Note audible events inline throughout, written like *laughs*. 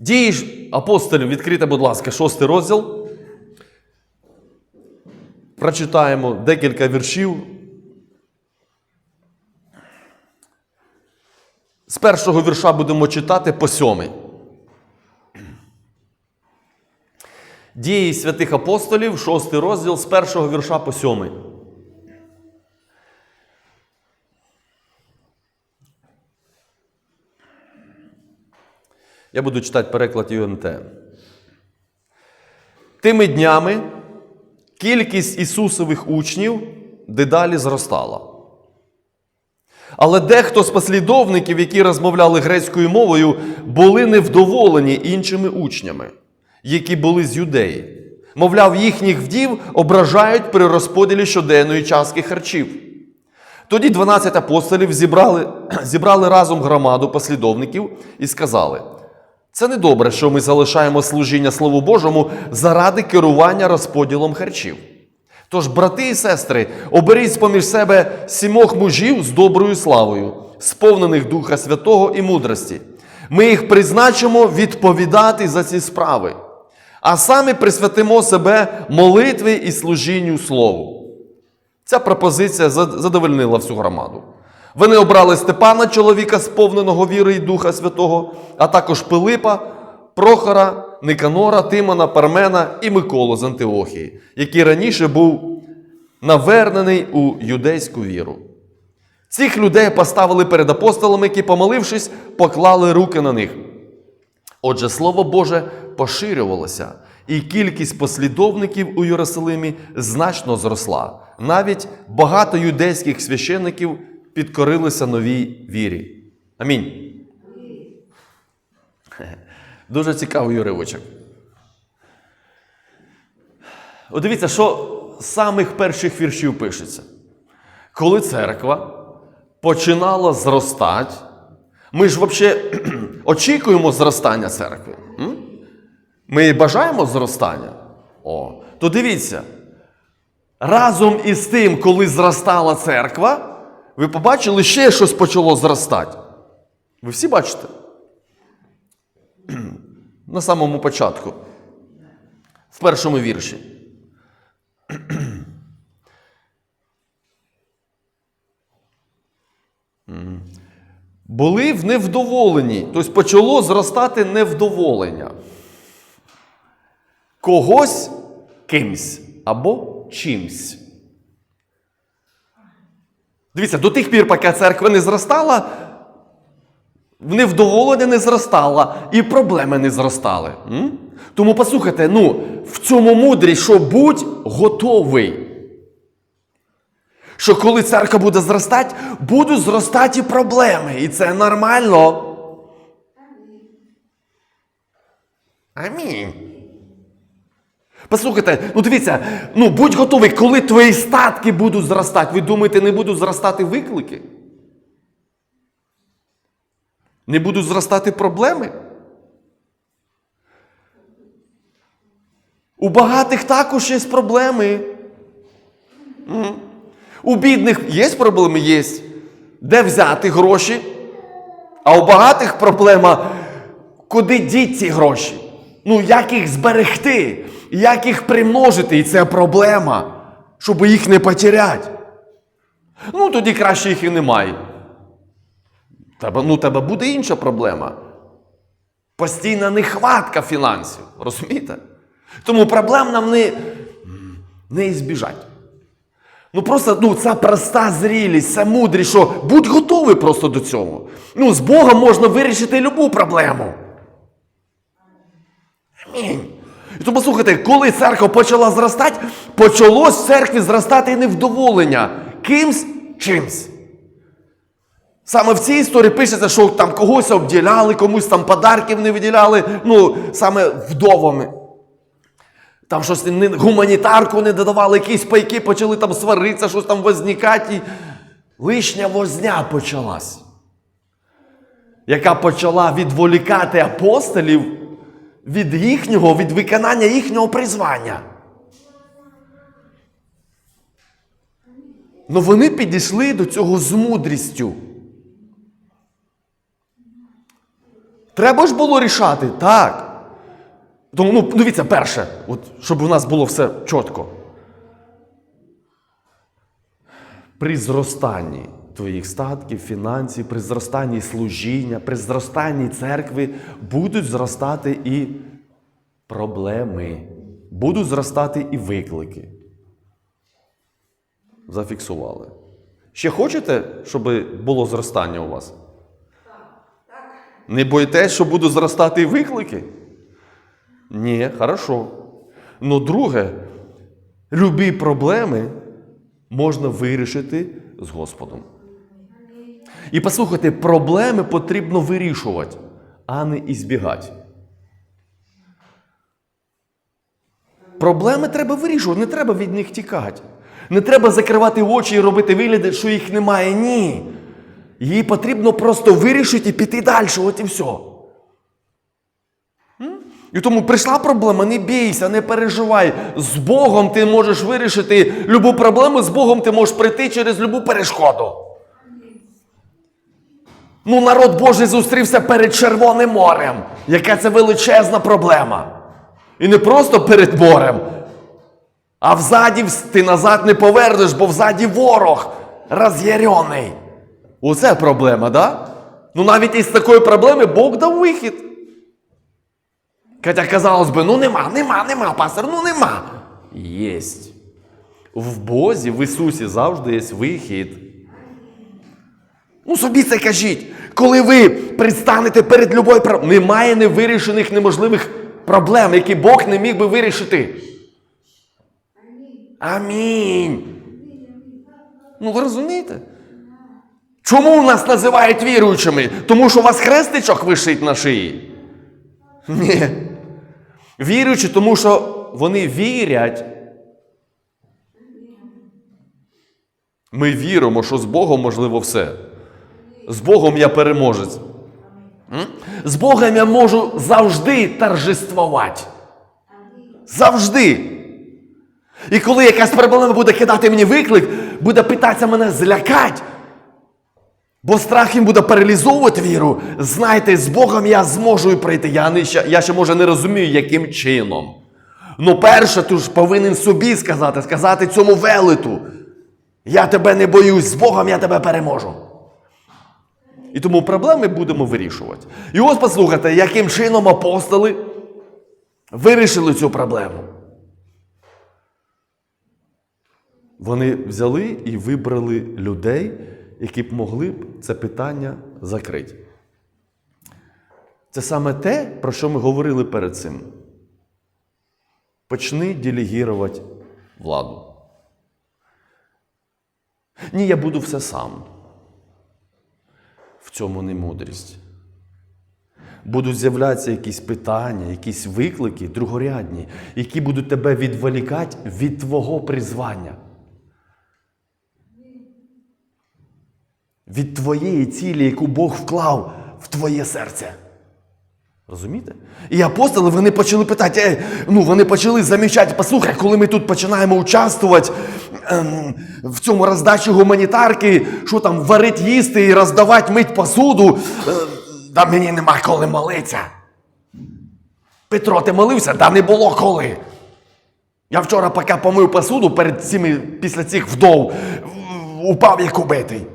Дії апостолів, відкрите, будь ласка, шостий розділ. Прочитаємо декілька віршів. З першого вірша будемо читати по сьомий. Дії святих апостолів, шостий розділ, з першого вірша по сьомий. Я буду читати переклад ЮНТ. Тими днями кількість Ісусових учнів дедалі зростала. Але дехто з послідовників, які розмовляли грецькою мовою, були невдоволені іншими учнями, які були з юдеї. Мовляв, їхніх вдів ображають при розподілі щоденної частки харчів. Тоді 12 апостолів зібрали, *clears throat* зібрали разом громаду послідовників і сказали: це не добре, що ми залишаємо служіння Слову Божому заради керування розподілом харчів. Тож, брати і сестри, оберіть з-поміж себе сімох мужів з доброю славою, сповнених Духа Святого і мудрості. Ми їх призначимо відповідати за ці справи, а самі присвятимо себе молитві і служінню Слову. Ця пропозиція задовольнила всю громаду. Вони обрали Степана, чоловіка, сповненого віри і Духа Святого, а також Пилипа, Прохора, Никанора, Тимона, Пармена і Миколу з Антиохії, який раніше був навернений у юдейську віру. Цих людей поставили перед апостолами, які, помолившись, поклали руки на них. Отже, Слово Боже поширювалося, і кількість послідовників у Єрусалимі значно зросла. Навіть багато юдейських священників підкорилися новій вірі. Амінь. Дуже цікавий уривочок. От дивіться, що з самих перших віршів пишеться. Коли церква починала зростати, ми ж взагалі *clears throat* очікуємо зростання церкви. Ми бажаємо зростання. О, то дивіться, разом із тим, коли зростала церква, ви побачили, ще щось почало зростати. Ви всі бачите? *clears throat* На самому початку, в першому вірші. *clears throat* Були в невдоволені, тобто почало зростати невдоволення. Когось кимсь або чимсь. Дивіться, до тих пір, поки церква не зростала, невдоволення не зростала, і проблеми не зростали. М? Тому послухайте, ну, в цьому мудрі, що будь готовий. Що коли церква буде зростати, будуть зростати і проблеми. І це нормально. Амінь. Послухайте, ну дивіться, ну будь готовий, коли твої статки будуть зростати, ви думаєте, не будуть зростати виклики? Не будуть зростати проблеми? У багатих також є проблеми. У бідних є проблеми? Є. Де взяти гроші? А у багатих проблема, куди діти ці гроші? Ну, як їх зберегти? Як їх примножити? І це проблема, щоб їх не потеряти. Ну, тоді краще їх і немає. Тебе, ну, тебе буде інша проблема. Постійна нехватка фінансів. Розумієте? Тому проблем нам не, не ізбіжать. Ну просто ну, це проста зрілість, це мудрість, що будь готовий просто до цього. Ну, з Богом можна вирішити любу проблему. Амінь. І тому слухайте, коли церква почала зростати, почалось в церкві зростати невдоволення кимсь чимсь. Саме в цій історії пишеться, що там когось обділяли, комусь там подарків не виділяли, ну, саме вдовами. Там щось не, гуманітарку не додавали, якісь пайки почали там сваритися, щось там возникати. І лишня возня почалась, яка почала відволікати апостолів від їхнього, від виконання їхнього призвання. Ну вони підійшли до цього з мудрістю. Треба ж було рішати, так. Тому, ну, дивіться, перше, от, щоб у нас було все чітко. При зростанні твоїх статків, фінансів, при зростанні служіння, при зростанні церкви будуть зростати і проблеми, будуть зростати і виклики. Зафіксували. Ще хочете, щоб було зростання у вас? Не боїтесь, що будуть зростати і виклики? Ні, хорошо. Ну, друге, любі проблеми можна вирішити з Господом. І послухайте, проблеми потрібно вирішувати, а не ізбігати. Проблеми треба вирішувати, не треба від них тікати. Не треба закривати очі і робити вигляди, що їх немає. Ні. Її потрібно просто вирішити і піти далі, от і все. І тому прийшла проблема, не бійся, не переживай. З Богом ти можеш вирішити любу проблему, з Богом ти можеш прийти через любу перешкоду. Ну, народ Божий зустрівся перед Червоним морем. Яка це величезна проблема. І не просто перед морем, а взаді ти назад не повернеш, бо взаді ворог роз'ярений. Оце проблема, да? Ну навіть із такої проблеми Бог дав вихід. Хоча, казалось би, ну нема, нема, нема, пастор, ну нема. Єсть. В Бозі, в Ісусі завжди є вихід. Ну, собі це кажіть. Коли ви предстанете перед любою проблемою, немає невирішених неможливих проблем, які Бог не міг би вирішити. Амінь. Ну, ви розумієте? Чому нас називають віруючими? Тому що у вас хрестичок вишить на шиї? Ні. Віруючі, тому що вони вірять. Ми віримо, що з Богом можливо все. З Богом я переможець. З Богом я можу завжди торжествувати. Завжди. І коли якась проблема буде кидати мені виклик, буде питатися мене злякати, бо страх їм буде паралізовувати віру, знайте, з Богом я зможу прийти. Я, не, я ще може не розумію, яким чином. Ну, перше, ти ж повинен собі сказати, сказати цьому велету. Я тебе не боюсь, з Богом я тебе переможу. І тому проблеми будемо вирішувати. І ось послухайте, яким чином апостоли вирішили цю проблему. Вони взяли і вибрали людей, які б могли б це питання закрити. Це саме те, про що ми говорили перед цим. Почни делегувати владу. Ні, я буду все сам. В цьому не мудрість. Будуть з'являтися якісь питання, якісь виклики другорядні, які будуть тебе відволікати від твого призвання. Від твоєї цілі, яку Бог вклав в твоє серце. Розумієте? І апостоли вони почали питати, «Ей, ну вони почали замічати, послухай, коли ми тут починаємо участвувати ем, в цьому роздачі гуманітарки, що там варить їсти і роздавати мить посуду, е, да мені нема коли молитися. Петро, ти молився? Да не було коли. Я вчора, поки помив посуду перед цими, після цих вдов, упав як убитий.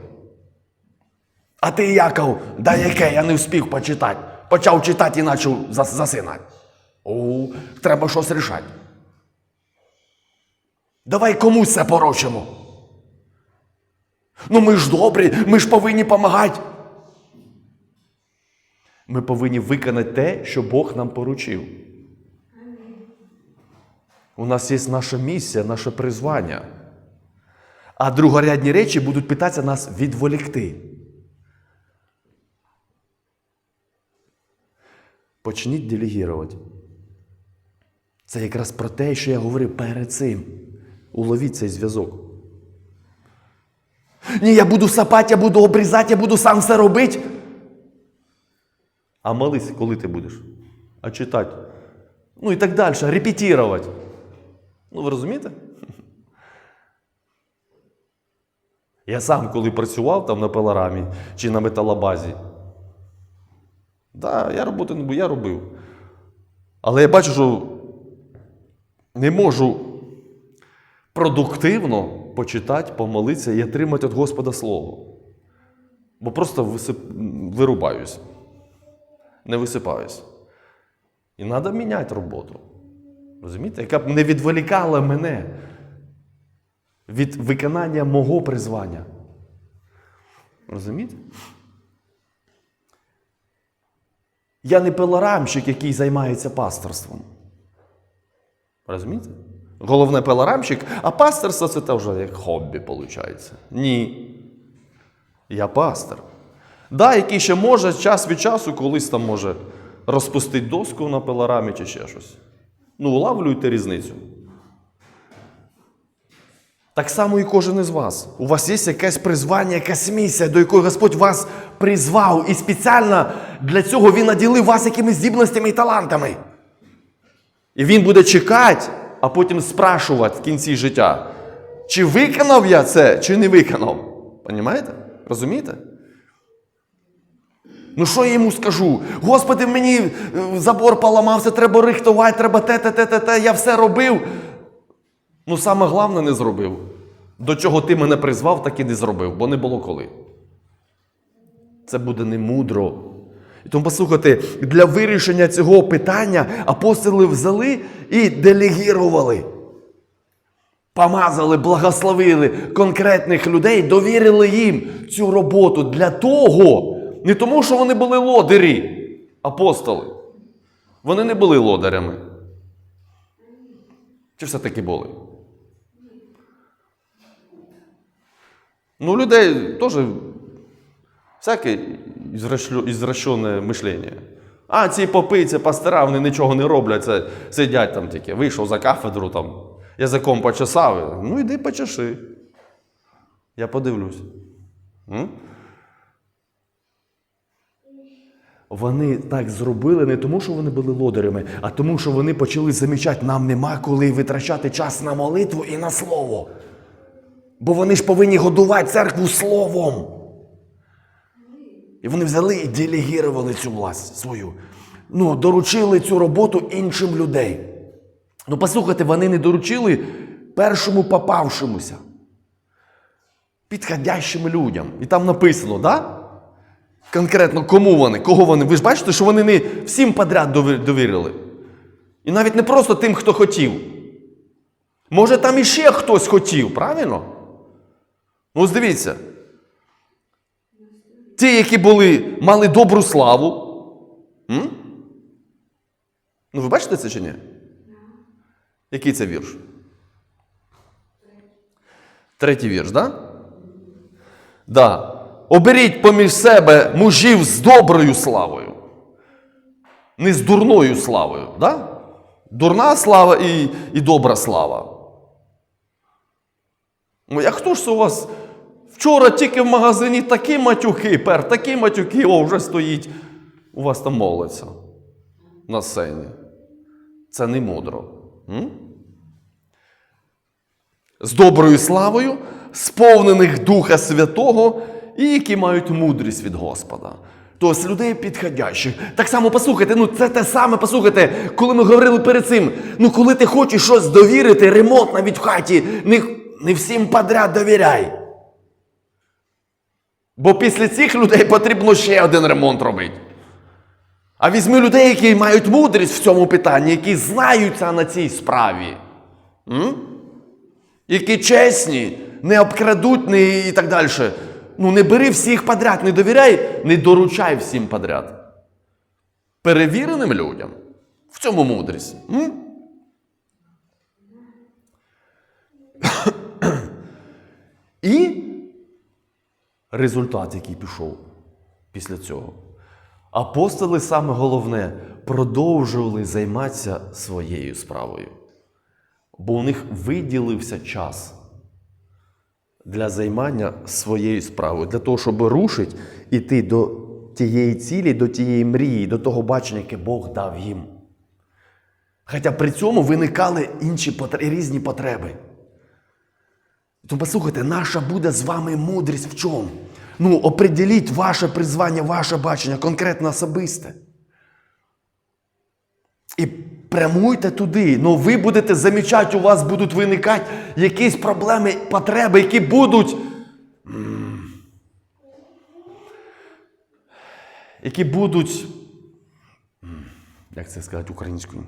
А ти, Яков, да яке я не встиг почитати. Почав читати і почав засинати. О, треба щось рішати. Давай комусь це поручимо. Ну ми ж добрі, ми ж повинні допомагати. Ми повинні виконати те, що Бог нам поручив. У нас є наша місія, наше призвання. А другорядні речі будуть питатися нас відволікти. Почніть делегувати. Це якраз про те, що я говорив перед цим. Уловіть цей зв'язок. Ні, я буду сапати, я буду обрізати, я буду сам все робити. А молись, коли ти будеш? А читати? Ну і так далі, репетувати. Ну, ви розумієте? *laughs* Я сам, коли працював там на пилорамі чи на металобазі, Да, я роботи не буду, я робив. Але я бачу, що не можу продуктивно почитати, помолитися і отримати від Господа Слово. Бо просто висип... вирубаюсь, не висипаюсь. І треба міняти роботу. Розумієте? Яка б не відволікала мене від виконання мого призвання. Розумієте? Я не пилорамщик, який займається пасторством. Розумієте? Головне пилорамщик, а пасторство це те вже як хобі, виходить. Ні. Я пастор. Да, який ще може час від часу колись там може розпустити доску на пилорамі чи ще щось. Ну, улавлюйте різницю. Так само і кожен із вас. У вас є якесь призвання, якась місія, до якої Господь вас призвав, і спеціально для цього Він наділив вас якимись здібностями і талантами. І Він буде чекати, а потім спрашувати в кінці життя, чи виконав я це, чи не виконав. Понімаєте? Розумієте? Ну що я йому скажу? Господи, мені е, забор поламався, треба рихтувати, треба те, те, те, те. Я все робив. Ну, саме головне не зробив. До чого ти мене призвав, так і не зробив, бо не було коли. Це буде немудро. І тому послухайте, для вирішення цього питання апостоли взяли і делегірували. Помазали, благословили конкретних людей, довірили їм цю роботу для того, не тому, що вони були лодирі, апостоли. Вони не були лодарями. Чи все-таки були? Ну, людей теж всяке ізвращене мишлення. А, ці попи, ці пастора, вони нічого не роблять, це сидять там тільки. Вийшов за кафедру, там, язиком почесав. Ну, іди почеши. Я подивлюсь. М? Вони так зробили не тому, що вони були лодарями, а тому, що вони почали замічати, нам нема коли витрачати час на молитву і на слово. Бо вони ж повинні годувати церкву словом. І вони взяли і делегірували цю власть свою. Ну, доручили цю роботу іншим людей. Ну, послухайте, вони не доручили першому попавшомуся. Підходящим людям. І там написано, да? Конкретно, кому вони, кого вони. Ви ж бачите, що вони не всім подряд довірили. І навіть не просто тим, хто хотів. Може, там іще хтось хотів, правильно? Ну, ось дивіться. Ті, які були, мали добру славу. М? Ну, ви бачите це чи ні? Який це вірш? Третій вірш? Да? Да. Оберіть поміж себе мужів з доброю славою. Не з дурною славою. Да? Дурна слава і, і добра слава. Ну, як хто ж це у вас вчора тільки в магазині такі матюки, пер, такі матюки, о, вже стоїть. У вас там молиться на сцені. Це не мудро. М? З доброю славою, сповнених Духа Святого і які мають мудрість від Господа. Тобто людей підходящих. Так само послухайте, ну це те саме, послухайте, коли ми говорили перед цим. Ну, коли ти хочеш щось довірити, ремонт навіть в хаті, не, не всім подряд довіряй. Бо після цих людей потрібно ще один ремонт робити. А візьми людей, які мають мудрість в цьому питанні, які знаються на цій справі. М? Які чесні, не обкрадуть не і так далі. Ну, не бери всіх подряд, не довіряй, не доручай всім подряд. Перевіреним людям. В цьому мудрість. М? І результат, який пішов після цього. Апостоли, саме головне, продовжували займатися своєю справою. Бо у них виділився час для займання своєю справою, для того, щоб рушити іти до тієї цілі, до тієї мрії, до того бачення, яке Бог дав їм. Хоча при цьому виникали інші різні потреби. То послухайте, наша буде з вами мудрість в чому? Ну, определіть ваше призвання, ваше бачення, конкретно особисте. І прямуйте туди. Ну ви будете замічати, у вас будуть виникати якісь проблеми, потреби, які будуть. Які будуть. Як це сказати українською?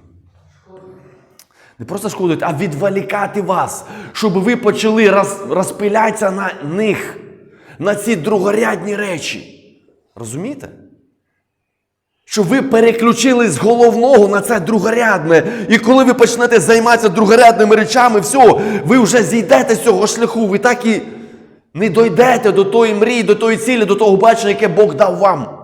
Не просто шкодити, а відволікати вас, щоб ви почали роз, розпилятися на них, на ці другорядні речі. Розумієте? Щоб ви переключили з головного на це другорядне. І коли ви почнете займатися другорядними речами, все, ви вже зійдете з цього шляху, ви так і не дойдете до тої мрії, до тої цілі, до того бачення, яке Бог дав вам.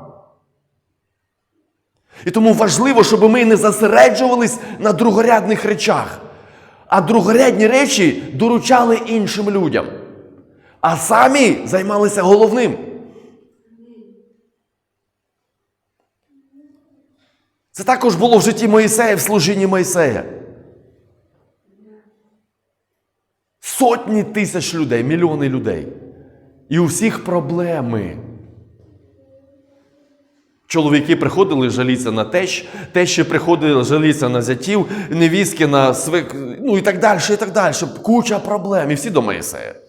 І тому важливо, щоб ми не зосереджувались на другорядних речах, а другорядні речі доручали іншим людям, а самі займалися головним. Це також було в житті Моїсея, в служінні Моїсея. Сотні тисяч людей, мільйони людей. І у всіх проблеми. Чоловіки приходили жалітися на тещ, тещі приходили жалітися на зятів, невістки на свик, ну і так далі, і так далі. Куча проблем. І всі до Моїсея.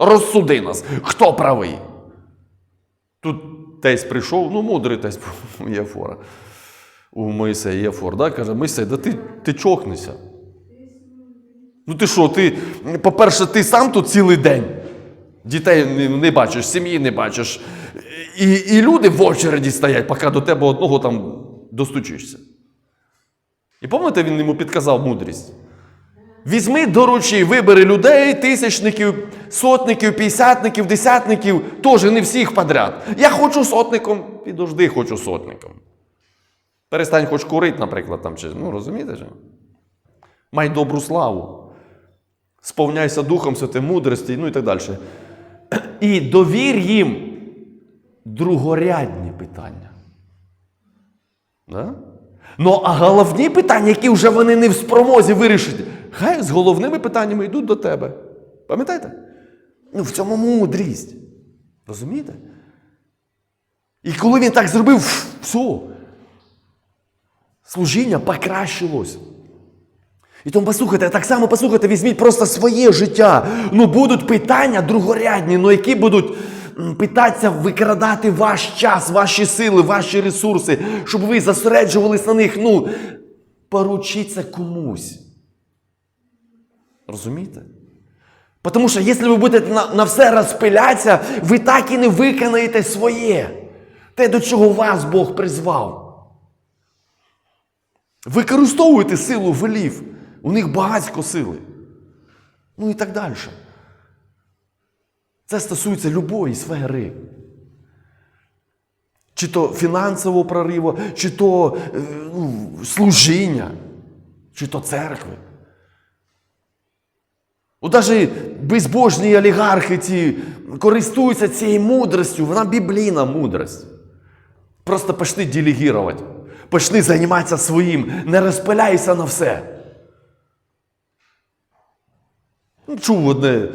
Розсуди нас, хто правий. Тут тесть прийшов, ну, мудрий тесть *laughs* був, є. У Моїсея є фор, да? каже, Моїсей, да ти, ти чокнешся. Ну ти що, ти, по-перше, ти сам тут цілий день. Дітей не, не бачиш, сім'ї не бачиш. І, і люди в очереді стоять, поки до тебе одного там достучишся. І пам'ятаєте, він йому підказав мудрість. Візьми доручі, вибери людей, тисячників, сотників, п'ятдесятників, десятників, теж не всіх подряд. Я хочу сотником, підожди, хочу сотником. Перестань хоч курити, наприклад, там, чи, ну розумієте ж? Май добру славу. Сповняйся Духом Святим, мудрості, ну і так далі. І довір їм другорядні питання. Да? Ну, а головні питання, які вже вони не в спромозі вирішити, хай з головними питаннями йдуть до тебе. Пам'ятаєте? Ну, в цьому мудрість. Розумієте? І коли він так зробив, все, служіння покращилось. І тому послухайте, так само послухайте, візьміть просто своє життя. Ну, будуть питання другорядні, ну які будуть питатися викрадати ваш час, ваші сили, ваші ресурси, щоб ви зосереджувались на них. Ну, поручіться комусь. Розумієте? Тому що якщо ви будете на, на все розпилятися, ви так і не виконаєте своє. Те, до чого вас Бог призвав. Використовуйте силу велів. У них багатько сили. Ну і так далі. Це стосується любої сфери. Чи то фінансового прориву, чи то е, ну, служіння, чи то церкви. От навіть безбожні олігархи ці користуються цією мудростю, вона біблійна мудрость. Просто почни делегувати, почни займатися своїм, не розпиляйся на все. Ну, чув одне,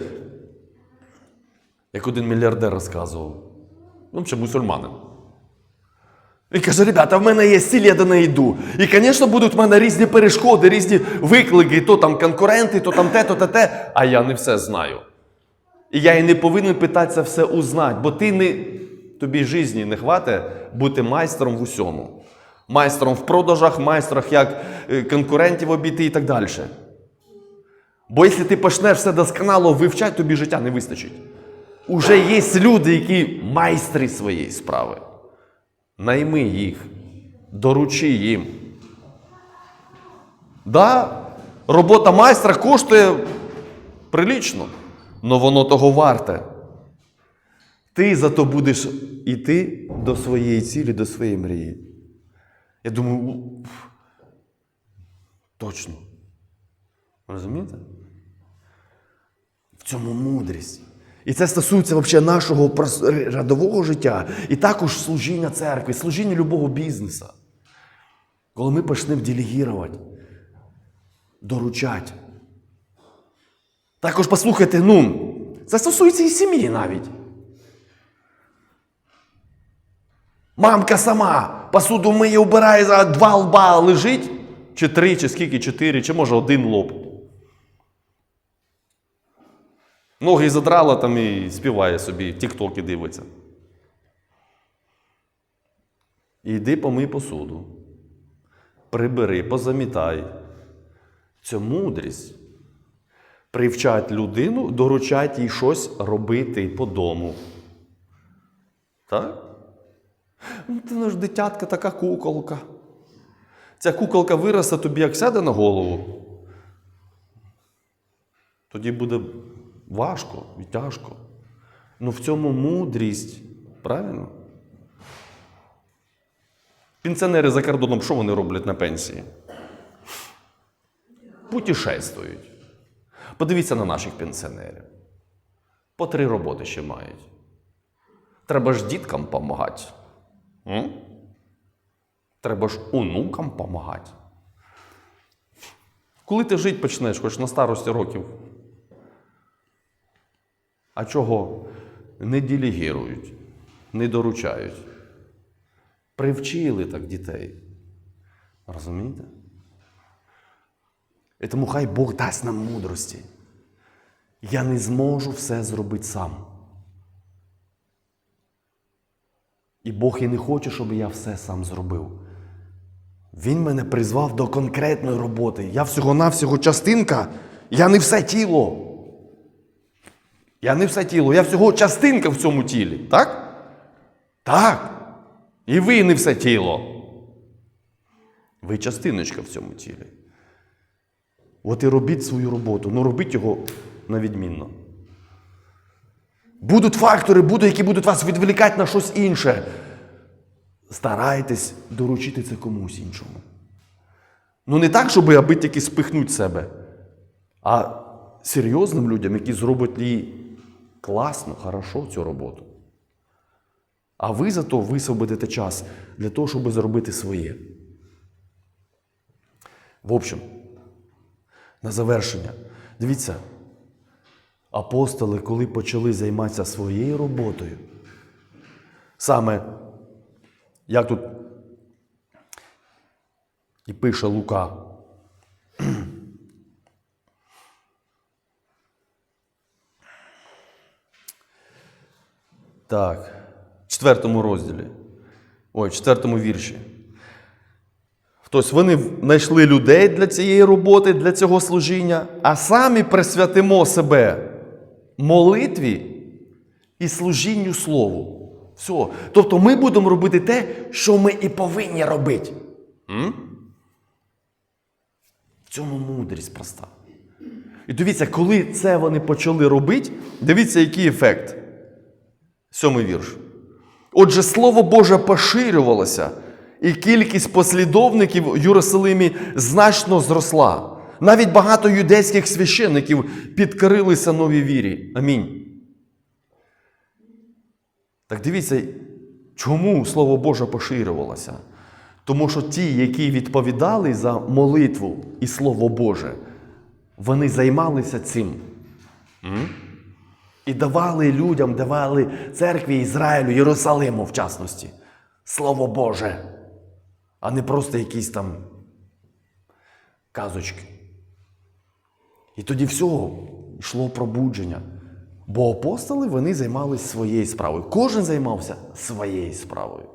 як один мільярдер розказував. Ну, чи мусульманин. Він каже, ребята, в мене є ціль, я до неї. І, звісно, будуть в мене різні перешкоди, різні виклики, то там конкуренти, то там те, то те, те. А я не все знаю. І я і не повинен питатися все узнати, бо ти не, тобі житті не хватить бути майстром в усьому. Майстром в продажах, майстрах як е, конкурентів обійти і так далі. Бо якщо ти почнеш все досконало вивчати, тобі життя не вистачить. Уже є люди, які майстри своєї справи. Найми їх, доручи їм. Да, робота майстра коштує прилічно, але воно того варте. Ти зато будеш іти до своєї цілі, до своєї мрії. Я думаю, точно. Розумієте? В цьому мудрість. І це стосується взагалі нашого рядового життя, і також служіння церкви, служіння любого бізнесу. Коли ми почнемо делегувати, доручати. Також послухайте, ну, це стосується і сім'ї навіть. Мамка сама посуду миє, убирає, за два лба лежить, Чи три, чи скільки, чотири, чи може один лоб. Ноги задрала там і співає собі, тіктоки дивиться. Іди помий посуду. Прибери, позамітай. Це мудрість. Привчать людину, доручать їй щось робити по дому. Так? Ну, ти ну ж дитятка така куколка. Ця куколка виросте тобі, як сяде на голову. Тоді буде важко і тяжко. Ну в цьому мудрість, правильно? Пенсіонери за кордоном, що вони роблять на пенсії? Путешествують. Подивіться на наших пенсіонерів. По три роботи ще мають. Треба ж діткам допомагати. Треба ж онукам допомагати. Коли ти жити почнеш, хоч на старості років? А чого не делегірують, не доручають? Привчили так дітей. Розумієте? І тому хай Бог дасть нам мудрості. Я не зможу все зробити сам. І Бог і не хоче, щоб я все сам зробив. Він мене призвав до конкретної роботи. Я всього-навсього частинка, я не все тіло. Я не все тіло, я всього частинка в цьому тілі. Так? Так. І ви не все тіло. Ви частиночка в цьому тілі. От і робіть свою роботу, ну робіть його на відмінно. Будуть фактори, будуть, які будуть вас відволікати на щось інше. Старайтесь доручити це комусь іншому. Ну не так, щоб аби тільки спихнуть себе, а серйозним людям, які зроблять класно, хорошо цю роботу. А ви зато висвободите час для того, щоб зробити своє. В общем, на завершення. Дивіться, апостоли, коли почали займатися своєю роботою, саме, як тут і пише Лука, так, в четвертому розділі, ой, в четвертому вірші. Тобто вони знайшли людей для цієї роботи, для цього служіння, а самі присвятимо себе молитві і служінню Слову. Все. Тобто ми будемо робити те, що ми і повинні робити. В цьому мудрість проста. І дивіться, коли це вони почали робити, дивіться, який ефект. Сьомий вірш. Отже, Слово Боже поширювалося, і кількість послідовників в Єрусалимі значно зросла. Навіть багато юдейських священників підкорилися новій вірі. Амінь. Так дивіться, чому Слово Боже поширювалося? Тому що ті, які відповідали за молитву і Слово Боже, вони займалися цим. І давали людям, давали церкві Ізраїлю, Єрусалиму, в частності, Слово Боже, а не просто якісь там казочки. І тоді всього йшло пробудження. Бо апостоли вони займалися своєю справою. Кожен займався своєю справою.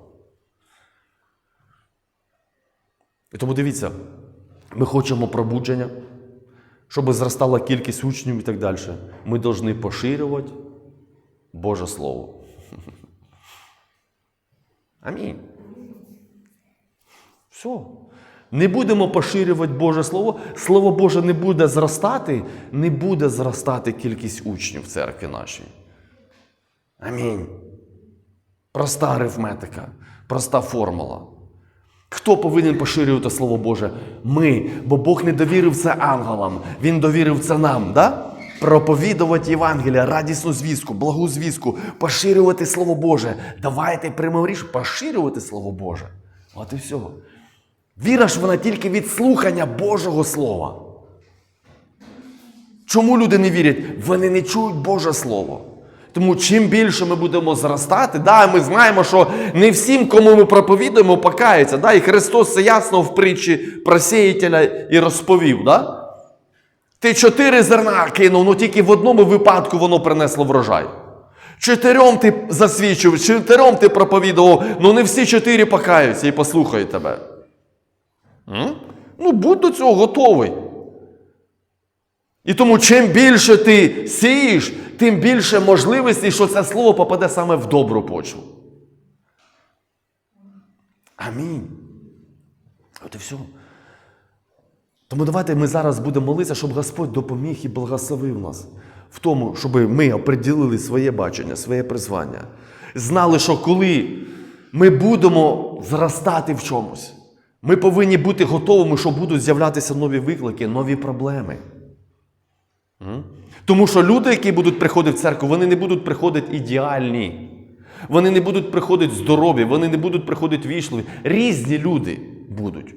І тому дивіться, ми хочемо пробудження, щоб зростала кількість учнів і так далі. Ми повинні поширювати Боже Слово. *laughs* Амінь. Все. Не будемо поширювати Боже Слово. Слово Боже не буде зростати, не буде зростати кількість учнів в церкві нашій. Амінь. Проста арифметика, проста формула. Хто повинен поширювати Слово Боже? Ми, бо Бог не довірив це ангелам, Він довірив це нам. Да? Проповідувати Євангелія, радісну звістку, благу звістку, поширювати Слово Боже. Давайте прямо річ поширювати Слово Боже. От і все. Віра ж вона тільки від слухання Божого Слова. Чому люди не вірять? Вони не чують Боже Слово. Тому чим більше ми будемо зростати, да, ми знаємо, що не всім, кому ми проповідуємо, покаються. Да, і Христос це ясно в притчі про сіятеля і розповів. Да? Ти чотири зерна кинув, ну тільки в одному випадку воно принесло врожай. Чотирьом ти засвідчив, чотирьом ти проповідував, ну не всі чотири покаються і послухають тебе. М? Ну, будь до цього готовий. І тому, чим більше ти сієш, тим більше можливостей, що це слово попаде саме в добру почву. Амінь. От і все. Тому давайте ми зараз будемо молитися, щоб Господь допоміг і благословив нас в тому, щоб ми оприділили своє бачення, своє призвання. Знали, що коли ми будемо зростати в чомусь, ми повинні бути готовими, що будуть з'являтися нові виклики, нові проблеми. Тому що люди, які будуть приходити в церкву, вони не будуть приходити ідеальні. Вони не будуть приходити здорові, вони не будуть приходити вічливі. Різні люди будуть.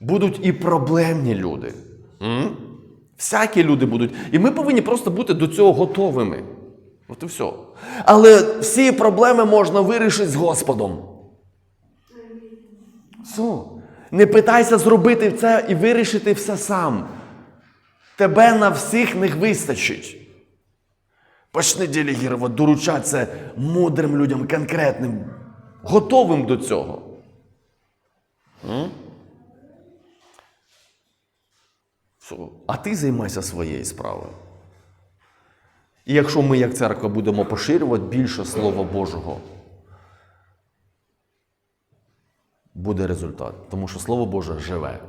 Будуть і проблемні люди. Всякі люди будуть. І ми повинні просто бути до цього готовими. От і все. Але всі проблеми можна вирішити з Господом. Все. Не питайся зробити це і вирішити все сам. Тебе на всіх не вистачить. Почни делегувати, доручати це мудрим людям, конкретним, готовим до цього. А ти займайся своєю справою. І якщо ми, як церква, будемо поширювати більше Слова Божого, буде результат. Тому що Слово Боже живе.